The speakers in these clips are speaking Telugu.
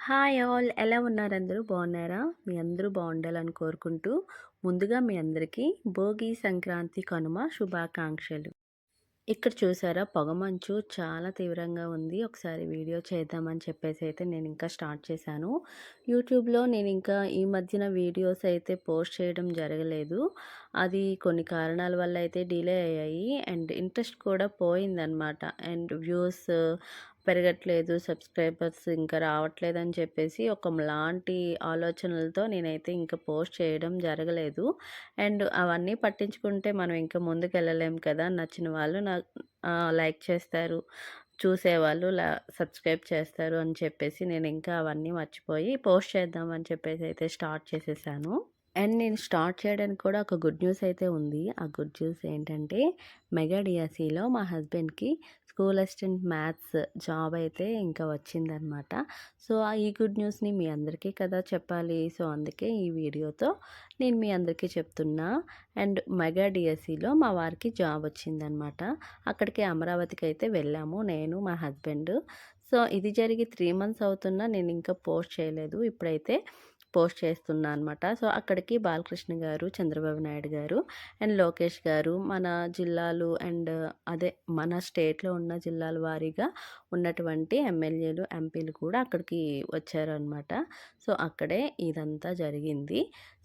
Hi all. ఎలా ఉన్నారు అందరూ? బాగున్నారా? మీ అందరూ బాగుండాలని కోరుకుంటూ ముందుగా మీ అందరికీ భోగి సంక్రాంతి కనుమ శుభాకాంక్షలు. ఇక్కడ చూసారా పొగమంచు చాలా తీవ్రంగా ఉంది. ఒకసారి వీడియో చేద్దామని చెప్పేసి అయితే నేను ఇంకా స్టార్ట్ చేశాను. యూట్యూబ్లో నేను ఇంకా ఈ మధ్యన వీడియోస్ అయితే పోస్ట్ చేయడం జరగలేదు. అది కొన్ని కారణాల వల్ల అయితే డిలే అయ్యాయి. అండ్ ఇంట్రెస్ట్ కూడా పోయిందనమాట అండ్ వ్యూస్ పెరగట్లేదు సబ్స్క్రైబర్స్ ఇంకా రావట్లేదు అని చెప్పేసి ఒక లాంటి ఆలోచనలతో నేనైతే ఇంకా పోస్ట్ చేయడం జరగలేదు. అండ్ అవన్నీ పట్టించుకుంటే మనం ఇంకా ముందుకు వెళ్ళలేం కదా నచ్చిన వాళ్ళు నా లైక్ చేస్తారు చూసేవాళ్ళు లా సబ్స్క్రైబ్ చేస్తారు అని చెప్పేసి నేను ఇంకా అవన్నీ మర్చిపోయి పోస్ట్ చేద్దామని చెప్పేసి అయితే స్టార్ట్ చేసేసాను. అండ్ నేను స్టార్ట్ చేయడానికి కూడా ఒక గుడ్ న్యూస్ అయితే ఉంది. ఆ గుడ్ న్యూస్ ఏంటంటే మెగా డిఎస్సిలో మా హస్బెండ్కి స్కూల్ అసిస్టెంట్ మ్యాథ్స్ జాబ్ అయితే ఇంకా వచ్చిందనమాట సో ఈ గుడ్ న్యూస్ని మీ అందరికీ కదా చెప్పాలి. సో అందుకే ఈ వీడియోతో నేను మీ అందరికీ చెప్తున్నా. అండ్ మెగా డిఎస్సిలో మా వారికి జాబ్ వచ్చిందనమాట అక్కడికి అమరావతికి అయితే వెళ్ళాము. నేను మా హస్బెండ్. సో ఇది జరిగి త్రీ మంత్స్ అవుతున్నా నేను ఇంకా పోస్ట్ చేయలేదు. ఇప్పుడైతే పోస్ట్ చేస్తున్నా అనమాట సో అక్కడికి బాలకృష్ణ గారు చంద్రబాబు నాయుడు గారు అండ్ లోకేష్ గారు మన జిల్లాలు అండ్ అదే మన స్టేట్లో ఉన్న జిల్లాల వారీగా ఉన్నటువంటి ఎమ్మెల్యేలు ఎంపీలు కూడా అక్కడికి వచ్చారనమాట సో అక్కడే ఇదంతా జరిగింది.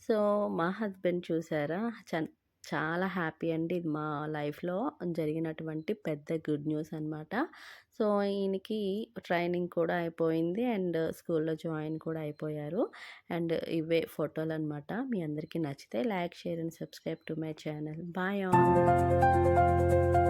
సో మా హస్బెండ్ చూసారా? చన్ చాలా హ్యాపీ అండి. ఇది మా లైఫ్లో జరిగినటువంటి పెద్ద గుడ్ న్యూస్ అనమాట సో ఈయనకి ట్రైనింగ్ కూడా అయిపోయింది అండ్ స్కూల్లో జాయిన్ కూడా అయిపోయారు. అండ్ ఇవే ఫోటోలు అనమాట మీ అందరికీ నచ్చితే like share and subscribe to my channel. Bye all.